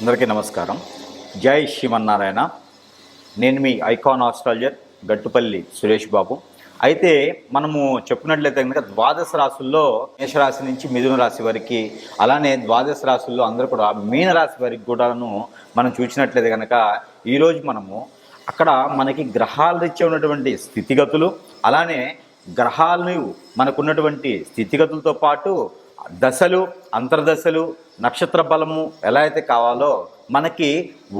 అందరికీ నమస్కారం. జై శ్రీమన్నారాయణ. నేను మీ ఐకాన్ ఆస్ట్రాలజర్ గట్టుపల్లి సురేష్ బాబు. అయితే మనము చెప్పినట్లయితే కనుక ద్వాదశ రాశుల్లో మేషరాశి నుంచి మిథున రాశి వరకు అలానే ద్వాదశ రాశుల్లో అందరూ కూడా మీన రాశి వరకు కూడాను మనం చూసినట్లయితే కనుక ఈరోజు మనము అక్కడ మనకి గ్రహాలు ఇచ్చే ఉన్నటువంటి స్థితిగతులు అలానే గ్రహాలను మనకున్నటువంటి స్థితిగతులతో పాటు దశలు అంతర్దశలు నక్షత్ర బలము ఎలా అయితే కావాలో మనకి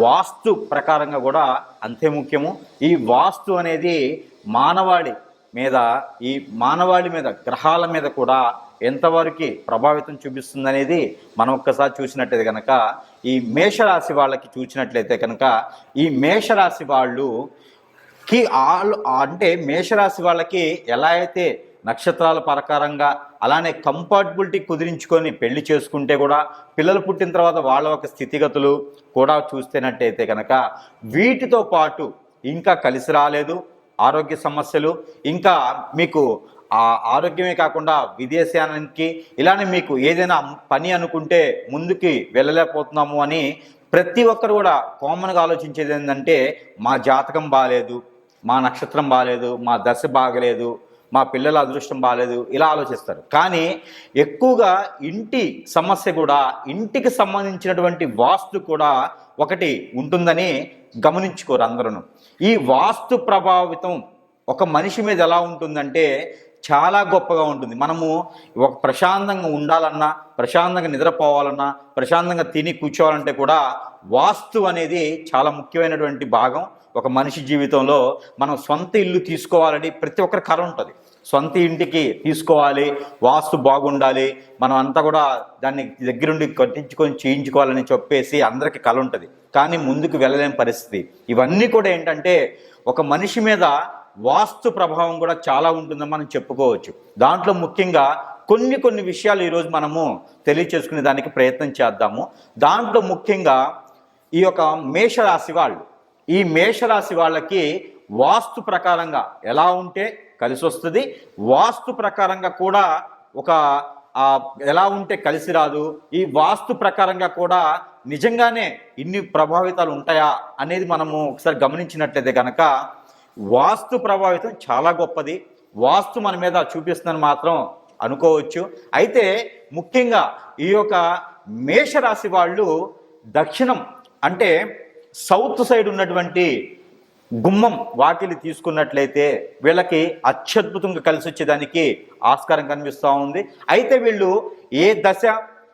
వాస్తు ప్రకారంగా కూడా అంతే ముఖ్యము. ఈ వాస్తు అనేది మానవాడి మీద ఈ మానవాళి మీద గ్రహాల మీద కూడా ఎంతవరకు ప్రభావితం చూపిస్తుందనేది మనం ఒక్కసారి చూసినట్లయితే కనుక ఈ మేషరాశి వాళ్ళకి చూసినట్లయితే కనుక ఈ మేషరాశి వాళ్ళు కి అంటే మేషరాశి వాళ్ళకి ఎలా అయితే నక్షత్రాల ప్రకారంగా అలానే కంఫర్టబిలిటీ కుదిరించుకొని పెళ్ళి చేసుకుంటే కూడా పిల్లలు పుట్టిన తర్వాత వాళ్ళ ఒక స్థితిగతులు కూడా చూస్తేనట్టయితే కనుక వీటితో పాటు ఇంకా కలిసి రాలేదు ఆరోగ్య సమస్యలు ఇంకా మీకు ఆ ఆరోగ్యమే కాకుండా విదేశానికి ఇలానే మీకు ఏదైనా పని అనుకుంటే ముందుకి వెళ్ళలేకపోతున్నాము అని ప్రతి ఒక్కరు కూడా కామన్గా ఆలోచించేది ఏంటంటే మా జాతకం బాగాలేదు మా నక్షత్రం బాగాలేదు మా దశ బాగలేదు మా పిల్లల అదృష్టం బాగాలేదు ఇలా ఆలోచిస్తారు. కానీ ఎక్కువగా ఇంటి సమస్య కూడా ఇంటికి సంబంధించినటువంటి వాస్తు కూడా ఒకటి ఉంటుందని గమనించుకోరు అందరూ ఈ వాస్తు ప్రభావితం ఒక మనిషి మీద ఎలా ఉంటుందంటే చాలా గొప్పగా ఉంటుంది. మనము ఒక ప్రశాంతంగా ఉండాలన్నా ప్రశాంతంగా నిద్రపోవాలన్నా ప్రశాంతంగా తిని కూర్చోవాలంటే కూడా వాస్తు అనేది చాలా ముఖ్యమైనటువంటి భాగం. ఒక మనిషి జీవితంలో మనం సొంత ఇల్లు తీసుకోవాలని ప్రతి ఒక్కరి కళ ఉంటుంది. సొంత ఇంటికి తీసుకోవాలి వాస్తు బాగుండాలి మనం అంతా కూడా దాన్ని దగ్గరుండి కట్టించుకొని చేయించుకోవాలని చెప్పేసి అందరికీ కళ ఉంటుంది. కానీ ముందుకు వెళ్ళలేని పరిస్థితి. ఇవన్నీ కూడా ఏంటంటే ఒక మనిషి మీద వాస్తు ప్రభావం కూడా చాలా ఉంటుందని మనం చెప్పుకోవచ్చు. దాంట్లో ముఖ్యంగా కొన్ని కొన్ని విషయాలు ఈరోజు మనము తెలియచేసుకునే దానికి ప్రయత్నం చేద్దాము. దాంట్లో ముఖ్యంగా ఈ యొక్క మేషరాశి వాళ్ళు ఈ మేషరాశి వాళ్ళకి వాస్తు ప్రకారంగా ఎలా ఉంటే కలిసి వస్తుంది? వాస్తు ప్రకారంగా కూడా ఒక ఎలా ఉంటే కలిసి రాదు? ఈ వాస్తు ప్రకారంగా కూడా నిజంగానే ఇన్ని ప్రభావితాలు ఉంటాయా అనేది మనము ఒకసారి గమనించినట్లయితే కనుక వాస్తు ప్రభావితం చాలా గొప్పది. వాస్తు మన మీద చూపిస్తుందని మాత్రం అనుకోవచ్చు. అయితే ముఖ్యంగా ఈ యొక్క మేషరాశి వాళ్ళు దక్షిణం అంటే సౌత్ సైడ్ ఉన్నటువంటి గుమ్మం వాకిలి తీసుకున్నట్లయితే వీళ్ళకి అత్యద్భుతంగా కలిసి వచ్చేదానికి ఆస్కారం కనిపిస్తూ ఉంది. అయితే వీళ్ళు ఏ దశ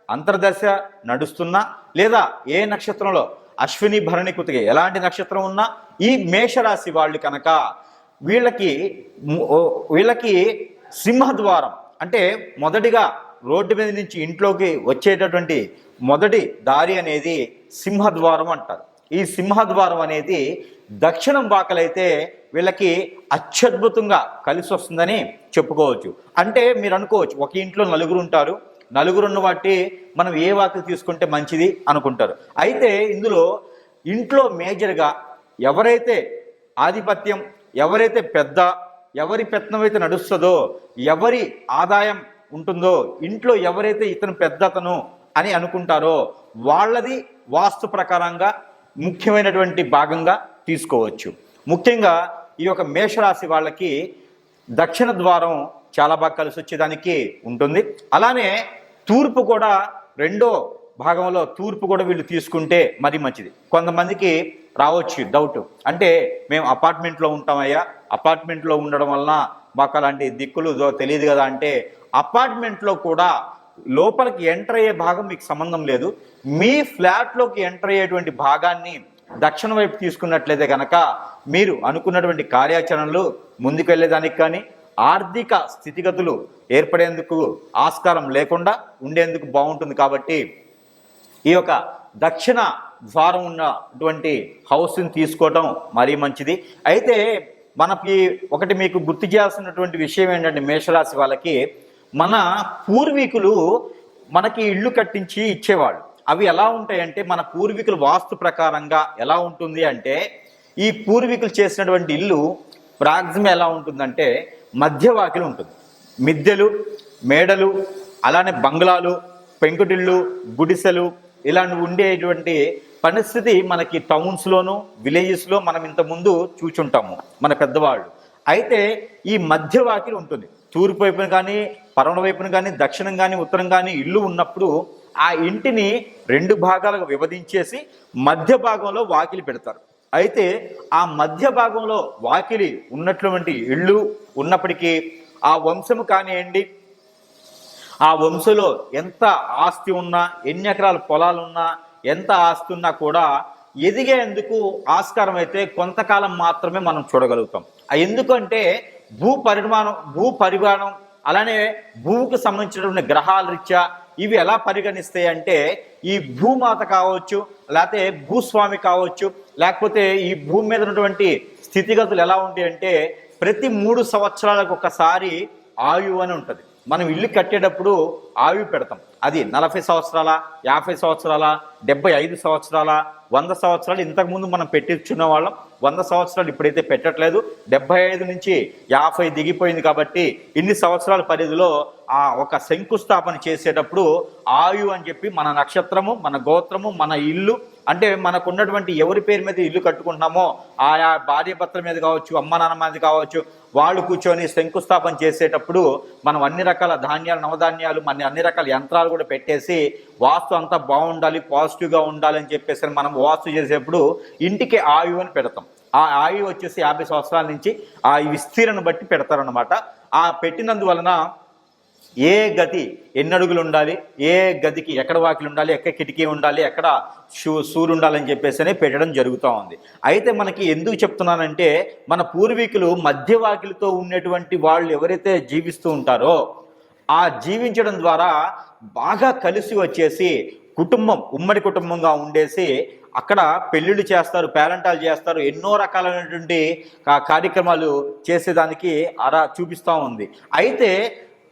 అంతర్దశ నడుస్తున్నా లేదా ఏ నక్షత్రంలో అశ్విని భరణి కుతికి ఎలాంటి నక్షత్రం ఉన్నా ఈ మేషరాశి వాళ్ళు కనుక వీళ్ళకి వీళ్ళకి సింహద్వారం అంటే మొదటిగా రోడ్డు మీద నుంచి ఇంట్లోకి వచ్చేటటువంటి మొదటి దారి అనేది సింహద్వారం అంటారు. ఈ సింహద్వారం అనేది దక్షిణం వాకలైతే వీళ్ళకి అత్యద్భుతంగా కలిసి వస్తుందని చెప్పుకోవచ్చు. అంటే మీరు అనుకోవచ్చు ఒక ఇంట్లో నలుగురు ఉంటారు. నలుగురు ఉన్న వాటి మనం ఏ వాకి తీసుకుంటే మంచిది అనుకుంటారు. అయితే ఇందులో ఇంట్లో మేజర్గా ఎవరైతే ఆధిపత్యం ఎవరైతే పెద్ద ఎవరి పెత్తనం అయితే నడుస్తుందో ఎవరి ఆదాయం ఉంటుందో ఇంట్లో ఎవరైతే ఇతను పెద్దతను అని అనుకుంటారో వాళ్ళది వాస్తు ప్రకారంగా ముఖ్యమైనటువంటి భాగంగా తీసుకోవచ్చు. ముఖ్యంగా ఈ యొక్క మేషరాశి వాళ్ళకి దక్షిణ ద్వారం చాలా బాగా కలిసి వచ్చేదానికి ఉంటుంది. అలానే తూర్పు కూడా రెండో భాగంలో తూర్పు కూడా వీళ్ళు తీసుకుంటే మరి మంచిది. కొంతమందికి రావచ్చు డౌట్ అంటే మేము అపార్ట్మెంట్లో ఉంటామయ్యా. అపార్ట్మెంట్లో ఉండడం వలన మాకు అలాంటి దిక్కులు తెలియదు కదా అంటే అపార్ట్మెంట్లో కూడా లోపలికి ఎంటర్ అయ్యే భాగం మీకు సంబంధం లేదు. మీ ఫ్లాట్లోకి ఎంటర్ అయ్యేటువంటి భాగాన్ని దక్షిణ వైపు తీసుకున్నట్లయితే కనుక మీరు అనుకున్నటువంటి కార్యాచరణలు ముందుకు వెళ్ళేదానికి కానీ ఆర్థిక స్థితిగతులు ఏర్పడేందుకు ఆస్కారం లేకుండా ఉండేందుకు బాగుంటుంది కాబట్టి ఈ యొక్క దక్షిణ ద్వారం ఉన్నటువంటి హౌస్ని తీసుకోవటం మరీ మంచిది. అయితే మనకి ఒకటి మీకు గుర్తు చేయాల్సినటువంటి విషయం ఏంటంటే మేషరాశి వాళ్ళకి మన పూర్వీకులు మనకి ఇల్లు కట్టించి ఇచ్చేవాళ్ళు. అవి ఎలా ఉంటాయంటే మన పూర్వీకుల వాస్తు ప్రకారంగా ఎలా ఉంటుంది అంటే ఈ పూర్వీకులు చేసినటువంటి ఇల్లు ప్రాగ్జం ఎలా ఉంటుందంటే మధ్యవాకిలు ఉంటుంది. మిద్దెలు మేడలు అలానే బంగ్లాలు పెంకుటిళ్ళు గుడిసెలు ఇలాంటి ఉండేటువంటి పరిస్థితి మనకి టౌన్స్లోను విలేజెస్లో మనం ఇంతకుముందు చూచుంటాము మన పెద్దవాళ్ళు. అయితే ఈ మధ్య వాకిలి ఉంటుంది. తూర్పు వైపున కానీ పరమణ వైపున కానీ దక్షిణం కానీ ఉత్తరం కానీ ఇల్లు ఉన్నప్పుడు ఆ ఇంటిని రెండు భాగాలుగా విభజించేసి మధ్య భాగంలో వాకిలి పెడతారు. అయితే ఆ మధ్య భాగంలో వాకిలి ఉన్నటువంటి ఇళ్ళు ఉన్నప్పటికీ ఆ వంశము కానివ్వండి ఆ వంశంలో ఎంత ఆస్తి ఉన్నా ఎన్ని ఎకరాల పొలాలు ఉన్నా ఎంత ఆస్తి ఉన్నా కూడా ఎదిగేందుకు ఆస్కారం అయితే కొంతకాలం మాత్రమే మనం చూడగలుగుతాం. ఎందుకంటే భూ పరిమాణం భూ పరిమాణం అలానే భూమికి సంబంధించినటువంటి గ్రహాల రీత్యా ఇవి ఎలా పరిగణిస్తాయి అంటే ఈ భూమాత కావచ్చు లేకపోతే భూస్వామి కావచ్చు లేకపోతే ఈ భూమి మీద ఉన్నటువంటి స్థితిగతులు ఎలా ఉంటాయి అంటే ప్రతి మూడు సంవత్సరాలకు ఒకసారి ఆయువు అని ఉంటుంది. మనం ఇల్లు కట్టేటప్పుడు ఆవి పెడతాం. అది నలభై సంవత్సరాల యాభై సంవత్సరాల డెబ్బై ఐదు సంవత్సరాల వంద సంవత్సరాలు ఇంతకుముందు మనం పెట్టించున్న వాళ్ళం. వంద సంవత్సరాలు ఇప్పుడైతే పెట్టట్లేదు. డెబ్బై ఐదు నుంచి యాభై దిగిపోయింది కాబట్టి ఇన్ని సంవత్సరాల పరిధిలో ఆ ఒక శంకుస్థాపన చేసేటప్పుడు ఆయు అని చెప్పి మన నక్షత్రము మన గోత్రము మన ఇల్లు అంటే మనకు ఉన్నటువంటి ఎవరి పేరు మీద ఇల్లు కట్టుకుంటున్నామో ఆయా భార్య భర్తల మీద కావచ్చు అమ్మ నాన్న మీద కావచ్చు వాళ్ళు కూర్చొని శంకుస్థాపన చేసేటప్పుడు మనం అన్ని రకాల ధాన్యాలు నవధాన్యాలు మన అన్ని రకాల యంత్రాలు కూడా పెట్టేసి వాస్తు అంతా బాగుండాలి పాజిటివ్గా ఉండాలి అని చెప్పేసి మనం వాస్తు చేసేటప్పుడు ఇంటికి ఆయువు అని పెడతాం. ఆ ఆయువు వచ్చేసి యాభై సంవత్సరాల నుంచి ఆ విస్తీరణ బట్టి పెడతారనమాట ఆ పెట్టినందువలన ఏ గది ఎన్ని అడుగులు ఉండాలి ఏ గదికి ఎక్కడ వాకిలు ఉండాలి ఎక్కడ కిటికీ ఉండాలి ఎక్కడ షూ సూర్యుడు ఉండాలని చెప్పేసి పెట్టడం జరుగుతూ ఉంది. అయితే మనకి ఎందుకు చెప్తున్నానంటే మన పూర్వీకులు మధ్య వాకిలితో ఉన్నటువంటి వాళ్ళు ఎవరైతే జీవిస్తూ ఉంటారో ఆ జీవించడం ద్వారా బాగా కలిసి వచ్చేసి కుటుంబం ఉమ్మడి కుటుంబంగా ఉండేసి అక్కడ పెళ్ళిళ్ళు చేస్తారు పేరంటాలు చేస్తారు ఎన్నో రకాలైనటువంటి కార్యక్రమాలు చేసేదానికి అలా చూపిస్తూ ఉంది. అయితే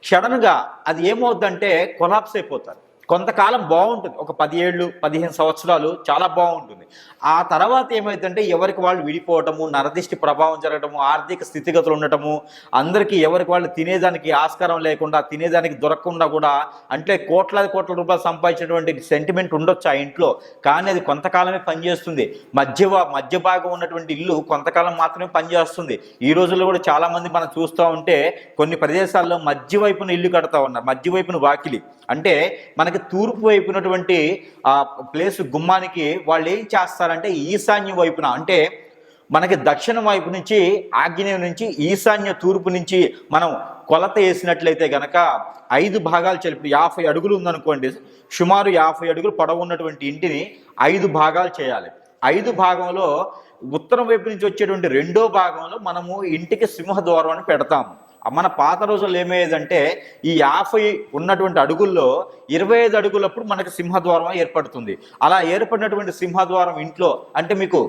సడన్గా అది ఏమవుద్దంటే కొలాప్స్ అయిపోతారు. కొంతకాలం బాగుంటుంది. ఒక పది ఏళ్ళు పదిహేను సంవత్సరాలు చాలా బాగుంటుంది. ఆ తర్వాత ఏమైందంటే ఎవరికి వాళ్ళు విడిపోవటము నరదిష్టి ప్రభావం జరగటము ఆర్థిక స్థితిగతులు ఉండటము అందరికీ ఎవరికి వాళ్ళు తినేదానికి ఆస్కారం లేకుండా తినేదానికి దొరకకుండా కూడా అంటే కోట్లాది కోట్ల రూపాయలు సంపాదించినటువంటి సెంటిమెంట్ ఉండొచ్చు ఆ ఇంట్లో. కానీ అది కొంతకాలమే పనిచేస్తుంది. మధ్య మధ్య భాగం ఉన్నటువంటి ఇల్లు కొంతకాలం మాత్రమే పనిచేస్తుంది. ఈ రోజుల్లో కూడా చాలామంది మనం చూస్తూ ఉంటే కొన్ని ప్రదేశాల్లో మధ్య వైపున ఇల్లు కడతా ఉన్నారు. మధ్య వైపున వాకిలి. అంటే మనకి తూర్పు వైపు ఉన్నటువంటి ఆ ప్లేస్ గుమ్మానికి వాళ్ళు ఏం చేస్తారంటే ఈశాన్య వైపున అంటే మనకి దక్షిణ వైపు నుంచి ఆగ్నేయం నుంచి ఈశాన్య తూర్పు నుంచి మనం కొలత వేసినట్లయితే గనక ఐదు భాగాలు కలిపి యాభై అడుగులు ఉందనుకోండి సుమారు యాభై అడుగులు పొడవు ఉన్నటువంటి ఇంటిని ఐదు భాగాలు చేయాలి. ఐదు భాగంలో ఉత్తరం వైపు నుంచి వచ్చేటువంటి రెండో భాగంలో మనము ఇంటికి సింహద్వారం అని పెడతాము. మన పాత రోజుల్లో ఏమయ్యేదంటే ఈ యాభై ఉన్నటువంటి అడుగుల్లో ఇరవై ఐదు అడుగులప్పుడు మనకి సింహద్వారం ఏర్పడుతుంది. అలా ఏర్పడినటువంటి సింహద్వారం ఇంట్లో అంటే మీకు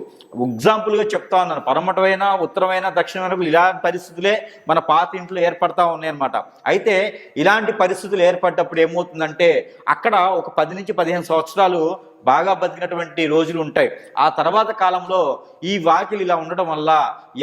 ఎగ్జాంపుల్గా చెప్తా ఉన్నాను. పరమటమైన ఉత్తరమైన దక్షిణమైన ఇలాంటి పరిస్థితులే మన పాత ఇంట్లో ఏర్పడతా ఉన్నాయి అనమాట అయితే ఇలాంటి పరిస్థితులు ఏర్పడ్డప్పుడు ఏమవుతుందంటే అక్కడ ఒక పది నుంచి పదిహేను సంవత్సరాలు బాగా బతికినటువంటి రోజులు ఉంటాయి. ఆ తర్వాత కాలంలో ఈ వాకిలు ఇలా ఉండడం వల్ల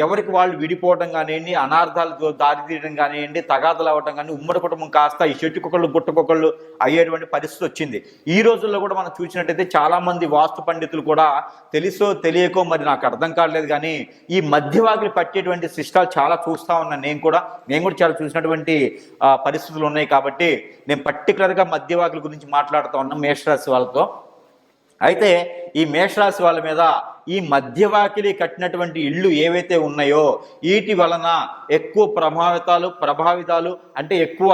ఎవరికి వాళ్ళు విడిపోవడం కానివ్వండి అనార్థాలు దారి తీయడం కానివ్వండి తగాదలు అవ్వడం కానీ ఉమ్మడి కుటుంబం కాస్త ఈ చెట్టుకొకళ్ళు గుట్టకొకళ్ళు అయ్యేటువంటి పరిస్థితి వచ్చింది. ఈ రోజుల్లో కూడా మనం చూసినట్టయితే చాలామంది వాస్తు పండితులు కూడా తెలుసో తెలియకో మరి నాకు అర్థం కావట్లేదు కానీ ఈ మధ్యవాకిలి పట్టేటువంటి శిష్టాలు చాలా చూస్తా ఉన్నాను నేను కూడా. నేను కూడా చాలా చూసినటువంటి పరిస్థితులు ఉన్నాయి కాబట్టి నేను పర్టికులర్గా మధ్యవాకుల గురించి మాట్లాడుతూ ఉన్నాను మేషరాశి వాళ్ళతో. అయితే ఈ మేషరాశి వాళ్ళ మీద ఈ మధ్యవాకిలి కట్టినటువంటి ఇళ్ళు ఏవైతే ఉన్నాయో వీటి వలన ఎక్కువ ప్రభావితాలు ప్రభావితాలు అంటే ఎక్కువ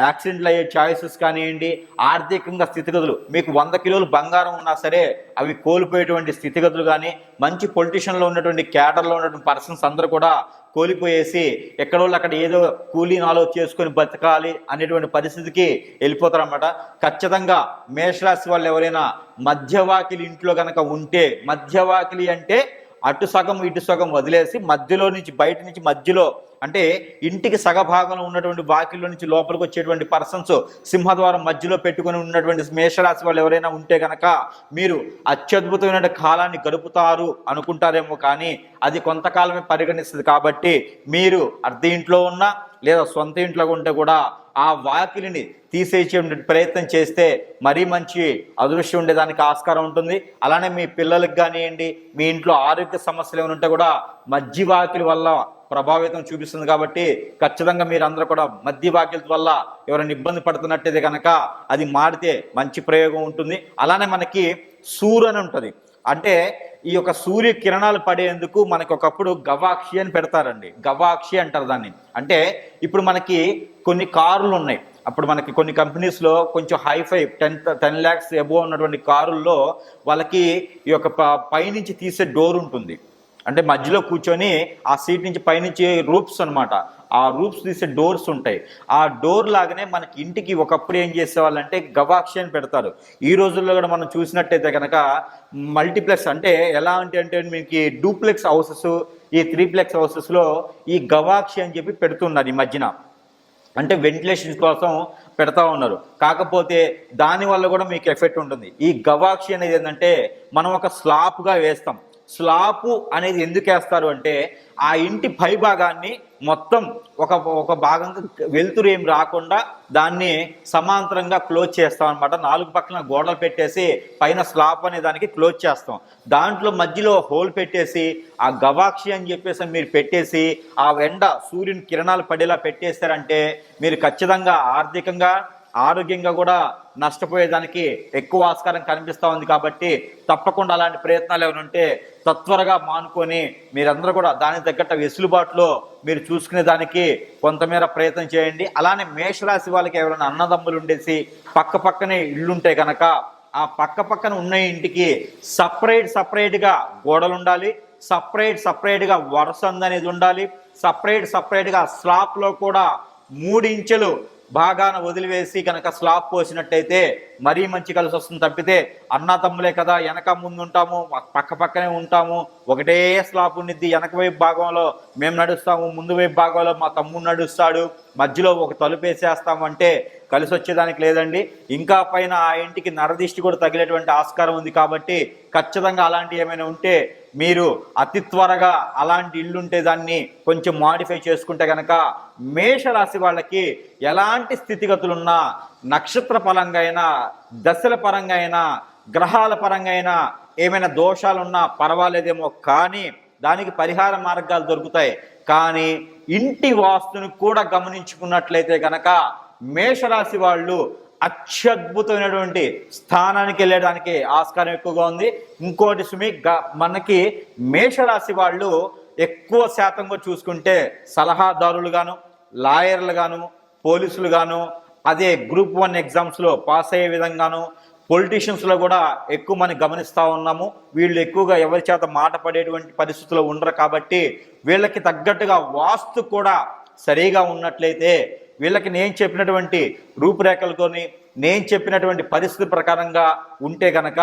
యాక్సిడెంట్లు అయ్యే ఛాయిసెస్ కానివ్వండి ఆర్థికంగా స్థితిగతులు మీకు వంద కిలోలు బంగారం ఉన్నా సరే అవి కోల్పోయేటువంటి స్థితిగతులు కానీ మంచి పొలిటీషియన్లో ఉన్నటువంటి క్యాడర్లో ఉన్నటువంటి పర్సన్స్ అందరూ కూడా కోల్పోయేసి ఎక్కడో అక్కడ ఏదో కూలీ నాలో చేసుకొని బతకాలి అనేటువంటి పరిస్థితికి వెళ్ళిపోతారన్నమాట. ఖచ్చితంగా మేషరాశి వాళ్ళు ఎవరైనా మధ్యవాకిలి ఇంట్లో కనుక ఉంటే మధ్యవాకిలి అంటే అటు సగం ఇటు సగం వదిలేసి మధ్యలో నుంచి బయట నుంచి మధ్యలో అంటే ఇంటికి సగభాగంలో ఉన్నటువంటి వాకిల్లో నుంచి లోపలికి వచ్చేటువంటి పర్సన్స్ సింహద్వారం మధ్యలో పెట్టుకుని ఉన్నటువంటి మేషరాశి వాళ్ళు ఎవరైనా ఉంటే కనుక మీరు అత్యద్భుతమైన కాలాన్ని గడుపుతారు అనుకుంటారేమో కానీ అది కొంతకాలమే పరిగణిస్తుంది. కాబట్టి మీరు అర్ధ ఇంట్లో ఉన్నా లేదా సొంత ఇంట్లో ఉంటే కూడా ఆ వాకిలిని తీసేసే ప్రయత్నం చేస్తే మరీ మంచి అదృష్టం ఉండేదానికి ఆస్కారం ఉంటుంది. అలానే మీ పిల్లలకు కానివ్వండి మీ ఇంట్లో ఆరోగ్య సమస్యలు ఏమైనా ఉంటే కూడా మధ్య వాకిలి వల్ల ప్రభావితం చూపిస్తుంది కాబట్టి ఖచ్చితంగా మీరందరూ కూడా మధ్య వాకిల వల్ల ఎవరైనా ఇబ్బంది పడుతున్నట్టయితే కనుక అది మారితే మంచి ప్రయోగం ఉంటుంది. అలానే మనకి సూర్ అని ఉంటుంది. అంటే ఈ యొక్క సూర్య కిరణాలు పడేందుకు మనకి ఒకప్పుడు గవాక్షి అని పెడతారండి. గవాక్షి అంటారు దాన్ని. అంటే ఇప్పుడు మనకి కొన్ని కార్లు ఉన్నాయి. అప్పుడు మనకి కొన్ని కంపెనీస్లో కొంచెం hi fi ten ten lakhs above ఉన్నటువంటి కారుల్లో వాళ్ళకి ఈ యొక్క ప- పైనుంచి తీసే డోర్ ఉంటుంది. అంటే మధ్యలో కూర్చొని ఆ సీట్ నుంచి పైనుంచి రూప్స్ అన్నమాట. ఆ రూప్స్ తీసే డోర్స్ ఉంటాయి. ఆ డోర్ లాగానే మనకి ఇంటికి ఒకప్పుడు ఏం చేసేవాళ్ళంటే గవాక్షి అని పెడతారు. ఈ రోజుల్లో కూడా మనం చూసినట్టయితే కనుక మల్టీప్లెక్స్ అంటే ఎలా అంటే అంటే మీకు డూప్లెక్స్ హౌసెస్ ఈ త్రీప్లెక్స్ హౌసెస్లో ఈ గవాక్షి అని చెప్పి పెడుతున్నారు ఈ మధ్యన. అంటే వెంటిలేషన్ కోసం పెడతా ఉన్నారు. కాకపోతే దానివల్ల కూడా మీకు ఎఫెక్ట్ ఉంటుంది. ఈ గవాక్షి అనేది ఏంటంటే మనం ఒక స్లాప్గా వేస్తాం. స్లాపు అనేది ఎందుకు వేస్తారు అంటే ఆ ఇంటి పై భాగాన్ని మొత్తం ఒక ఒక భాగంగా వెలుతురు ఏం రాకుండా దాన్ని సమాంతరంగా క్లోజ్ చేస్తాం అనమాట నాలుగు పక్కన గోడలు పెట్టేసి పైన స్లాప్ అనే దానికి క్లోజ్ చేస్తాం. దాంట్లో మధ్యలో హోల్ పెట్టేసి ఆ గవాక్షి అని చెప్పేసి మీరు పెట్టేసి ఆ ఎండ సూర్యుని కిరణాలు పడేలా పెట్టేశారంటే మీరు ఖచ్చితంగా ఆర్థికంగా ఆరోగ్యంగా కూడా నష్టపోయేదానికి ఎక్కువ ఆస్కారం కనిపిస్తూ ఉంది కాబట్టి తప్పకుండా అలాంటి ప్రయత్నాలు ఏమైనా ఉంటే తత్వరగా మానుకొని మీరందరూ కూడా దానికి తగ్గట్టు వెసులుబాటులో మీరు చూసుకునే దానికి కొంతమేర ప్రయత్నం చేయండి. అలానే మేషరాశి వాళ్ళకి ఎవరైనా అన్నదమ్ములు ఉండేసి పక్క పక్కనే ఇల్లుంటే కనుక ఆ పక్క పక్కన ఉన్న ఇంటికి సపరేట్ సపరేట్గా గోడలు ఉండాలి సపరేట్ సపరేట్గా వరసంద అనేది ఉండాలి. సపరేట్ సపరేట్గా స్లాప్లో కూడా మూడు బాగాన వదిలివేసి కనుక స్లాబ్ పోసినట్టయితే మరీ మంచి కలిసి వస్తుంది. తప్పితే అన్నతమ్ములే కదా వెనక ముందు ఉంటాము పక్క పక్కనే ఉంటాము. ఒకటే స్లాబ్ ఉండిద్ది వెనక వైపు భాగంలో మేము నడుస్తాము ముందు వైపు భాగంలో మా తమ్ముడు నడుస్తాడు మధ్యలో ఒక తలుపు వేసేస్తామంటే కలిసి వచ్చేదానికి లేదండి. ఇంకా పైన ఆ ఇంటికి నరదిష్టి కూడా తగిలేటువంటి ఆస్కారం ఉంది కాబట్టి ఖచ్చితంగా అలాంటి ఏమైనా ఉంటే మీరు అతి త్వరగా అలాంటి ఇల్లు ఉంటే దాన్ని కొంచెం మాడిఫై చేసుకుంటే కనుక మేషరాశి వాళ్ళకి ఎలాంటి స్థితిగతులున్నా నక్షత్ర పరంగా అయినా దశల పరంగా అయినా గ్రహాల పరంగా అయినా ఏమైనా దోషాలున్నా పర్వాలేదేమో కానీ దానికి పరిహార మార్గాలు దొరుకుతాయి. కానీ ఇంటి వాస్తుని కూడా గమనించుకున్నట్లయితే కనుక మేషరాశి వాళ్ళు అత్యద్భుతమైనటువంటి స్థానానికి వెళ్ళడానికి ఆస్కారం ఎక్కువగా ఉంది. ఇంకోటి సుమి మనకి మేషరాశి వాళ్ళు ఎక్కువ శాతంగా చూసుకుంటే సలహాదారులు గాను లాయర్లు గాను పోలీసులు గాను అదే గ్రూప్ వన్ ఎగ్జామ్స్లో పాస్ అయ్యే విధంగాను పొలిటీషియన్స్లో కూడా ఎక్కువ మనం గమనిస్తూ ఉన్నాము. వీళ్ళు ఎక్కువగా ఎవరి చేత మాట పడేటువంటి పరిస్థితుల్లో ఉండరు కాబట్టి వీళ్ళకి తగ్గట్టుగా వాస్తు కూడా సరిగా ఉన్నట్లయితే వీళ్ళకి నేను చెప్పినటువంటి రూపురేఖలతోని నేను చెప్పినటువంటి పరిస్థితి ప్రకారంగా ఉంటే గనక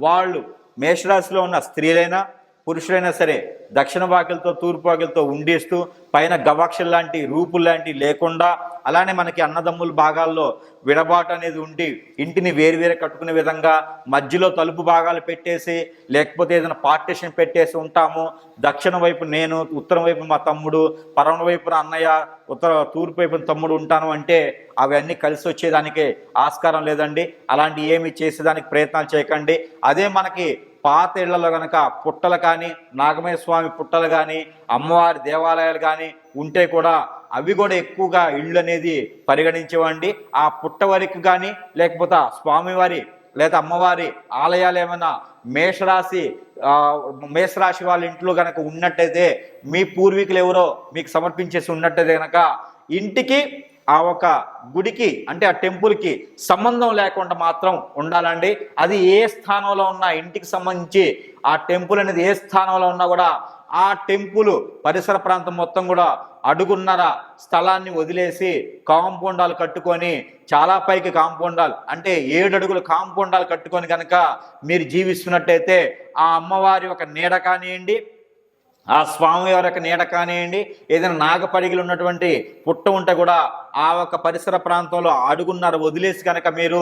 వాళ్ళు మేషరాశిలో ఉన్న స్త్రీలైనా పురుషులైనా సరే దక్షిణ వాకిలతో తూర్పు వాకిలతో ఉండేస్తూ పైన గవాక్షలు లాంటి రూపు లాంటి లేకుండా అలానే మనకి అన్నదమ్ముల భాగాల్లో విడబాటు అనేది ఉండి ఇంటిని వేరువేరు కట్టుకునే విధంగా మధ్యలో తలుపు భాగాలు పెట్టేసి లేకపోతే ఏదైనా పార్టీషన్ పెట్టేసి ఉంటాము. దక్షిణ వైపు నేను ఉత్తరం వైపు మా తమ్ముడు పరమ వైపున అన్నయ్య ఉత్తర తూర్పు వైపున తమ్ముడు ఉంటాను అంటే అవన్నీ కలిసి వచ్చేదానికి ఆస్కారం లేదండి. అలాంటి ఏమి చేసేదానికి ప్రయత్నాలు చేయకండి. అదే మనకి పాత ఇళ్ళలో కనుక పుట్టలు కానీ నాగమయ్య స్వామి పుట్టలు కానీ అమ్మవారి దేవాలయాలు కానీ ఉంటే కూడా అవి కూడా ఎక్కువగా ఇళ్ళు అనేది పరిగణించేవండి ఆ పుట్ట వరకు కానీ లేకపోతే స్వామివారి లేదా అమ్మవారి ఆలయాలు ఏమైనా మేషరాశి మేషరాశి వాళ్ళ ఇంట్లో కనుక ఉన్నట్టయితే మీ పూర్వీకులు ఎవరో మీకు సమర్పించేసి ఉన్నట్టయితే కనుక ఇంటికి ఆ ఒక గుడికి అంటే ఆ టెంపుల్కి సంబంధం లేకుండా మాత్రం ఉండాలండి. అది ఏ స్థానంలో ఉన్నా ఇంటికి సంబంధించి ఆ టెంపుల్ అనేది ఏ స్థానంలో ఉన్నా కూడా ఆ టెంపుల్ పరిసర ప్రాంతం మొత్తం కూడా అడుగున్నర స్థలాన్ని వదిలేసి కాంపౌండాలు కట్టుకొని చాలా పైకి కాంపౌండాలు అంటే ఏడు అడుగులు కాంపౌండాలు కట్టుకొని కనుక మీరు జీవిస్తున్నట్టయితే ఆ అమ్మవారి ఒక నీడ కానివ్వండి ఆ స్వామివారి యొక్క నీడ కానివ్వండి ఏదైనా నాగపడిగిలు ఉన్నటువంటి పుట్ట ఉంటే కూడా ఆ ఒక పరిసర ప్రాంతంలో అడుగున్నర వదిలేసి కనుక మీరు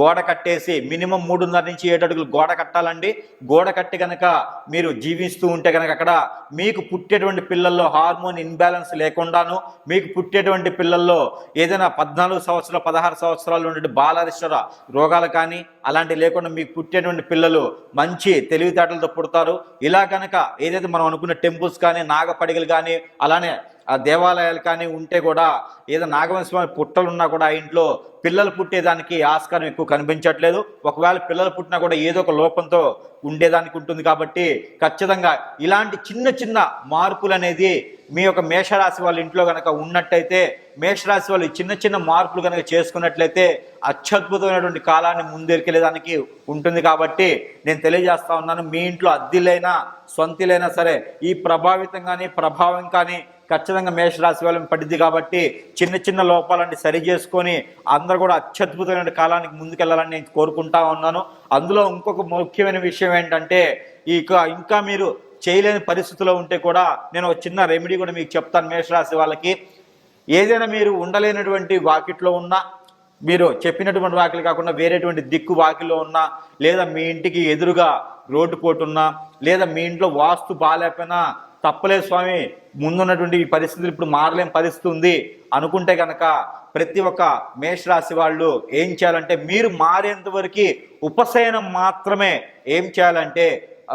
గోడ కట్టేసి మినిమం మూడున్నర నుంచి ఏడు అడుగులు గోడ కట్టాలండి. గోడ కట్టి కనుక మీరు జీవిస్తూ ఉంటే కనుక అక్కడ మీకు పుట్టేటువంటి పిల్లల్లో హార్మోన్ ఇన్బ్యాలెన్స్ లేకుండాను మీకు పుట్టేటువంటి పిల్లల్లో ఏదైనా పద్నాలుగు సంవత్సరాలు పదహారు సంవత్సరాలు ఉండే బాలరిశ్వర రోగాలు కానీ అలాంటివి లేకుండా మీకు పుట్టేటువంటి పిల్లలు మంచి తెలివితేటలతో పుడతారు. ఇలా కనుక ఏదైతే మనం అనుకున్న టెంపుల్స్ కానీ నాగపడిగలు కానీ అలానే ఆ దేవాలయాలు కానీ ఉంటే కూడా ఏదో నాగవంశస్వామి పుట్టలు ఉన్నా కూడా ఆ ఇంట్లో పిల్లలు పుట్టేదానికి ఆస్కారం ఎక్కువ కనిపించట్లేదు. ఒకవేళ పిల్లలు పుట్టినా కూడా ఏదో ఒక లోపంతో ఉండేదానికి ఉంటుంది కాబట్టి ఖచ్చితంగా ఇలాంటి చిన్న చిన్న మార్పులు అనేది మీ యొక్క మేషరాశి వాళ్ళ ఇంట్లో కనుక ఉన్నట్టయితే మేషరాశి వాళ్ళు చిన్న చిన్న మార్పులు కనుక చేసుకున్నట్లయితే అత్యద్భుతమైనటువంటి కాలాన్ని ముందెరికెళ్ళేదానికి ఉంటుంది కాబట్టి నేను తెలియజేస్తా ఉన్నాను. మీ ఇంట్లో అద్దెలైనా సొంతిలైనా సరే ఈ ప్రభావితం కానీ ప్రభావం కానీ ఖచ్చితంగా మేషరాశి వాళ్ళని పడింది కాబట్టి చిన్న చిన్న లోపాలన్నీ సరి చేసుకొని అందరూ కూడా అత్యద్భుతమైన కాలానికి ముందుకెళ్ళాలని నేను కోరుకుంటా ఉన్నాను. అందులో ఇంకొక ముఖ్యమైన విషయం ఏంటంటే ఇక ఇంకా మీరు చేయలేని పరిస్థితిలో ఉంటే కూడా నేను ఒక చిన్న రెమెడీ కూడా మీకు చెప్తాను మేషరాశి వాళ్ళకి. ఏదైనా మీరు ఉండలేనటువంటి వాకిట్లో ఉన్నా మీరు చెప్పినటువంటి వాకిలు కాకుండా వేరేటువంటి దిక్కు వాకిలో ఉన్నా లేదా మీ ఇంటికి ఎదురుగా రోడ్డు పోటున్నా లేదా మీ ఇంట్లో వాస్తు బాగాలేకపోయినా తప్పలేదు స్వామి ముందున్నటువంటి ఈ పరిస్థితులు ఇప్పుడు మారలేని పరిస్థితి ఉంది. అనుకుంటే కనుక ప్రతి ఒక్క మేషరాశి వాళ్ళు ఏం చేయాలంటే మీరు మారేంత వరకు ఉపశయనం మాత్రమే ఏం చేయాలంటే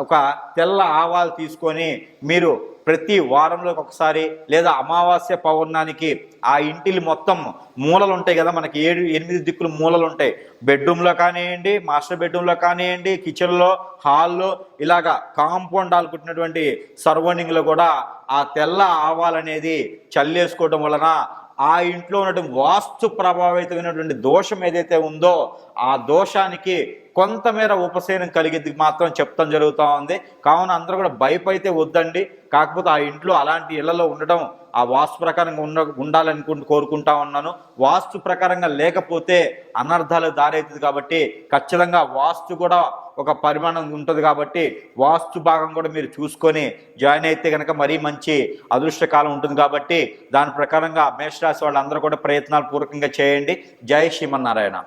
ఒక తెల్ల ఆవాలు తీసుకొని మీరు ప్రతి వారంలో ఒకసారి లేదా అమావాస్య పౌర్ణానికి ఆ ఇంటిని మొత్తం మూలలు ఉంటాయి కదా మనకి ఏడు ఎనిమిది దిక్కులు మూలలు ఉంటాయి బెడ్రూమ్లో కానివ్వండి మాస్టర్ బెడ్రూమ్లో కానివ్వండి కిచెన్లో హాల్లో ఇలాగా కాంపౌండ్ హాల్ కుట్టినటువంటి కూడా ఆ తెల్ల ఆవాలనేది చల్లేసుకోవడం వలన ఆ ఇంట్లో ఉన్నటువంటి వాస్తు ప్రభావితమైనటువంటి దోషం ఏదైతే ఉందో ఆ దోషానికి కొంతమేర ఉపశమనం కలిగేది మాత్రం చెప్తాం జరుగుతూ ఉంది. కావున అందరూ కూడా భయపడితే వద్దండి. కాకపోతే ఆ ఇంట్లో అలాంటి ఇళ్ళలో ఉండడం ఆ వాస్తు ప్రకారంగా ఉండ ఉండాలనుకుంటూ కోరుకుంటా ఉన్నాను. వాస్తు ప్రకారంగా లేకపోతే అనర్థాలు దారైతుంది కాబట్టి ఖచ్చితంగా వాస్తు కూడా ఒక పరిమాణం ఉంటుంది కాబట్టి వాస్తు భాగం కూడా మీరు చూసుకొని జాయిన్ అయితే కనుక మరీ మంచి అదృష్టకాలం ఉంటుంది కాబట్టి దాని ప్రకారంగా మేషరాశి వాళ్ళందరూ కూడా ప్రయత్నాలు పూర్వకంగా చేయండి. జై శ్రీమన్నారాయణ.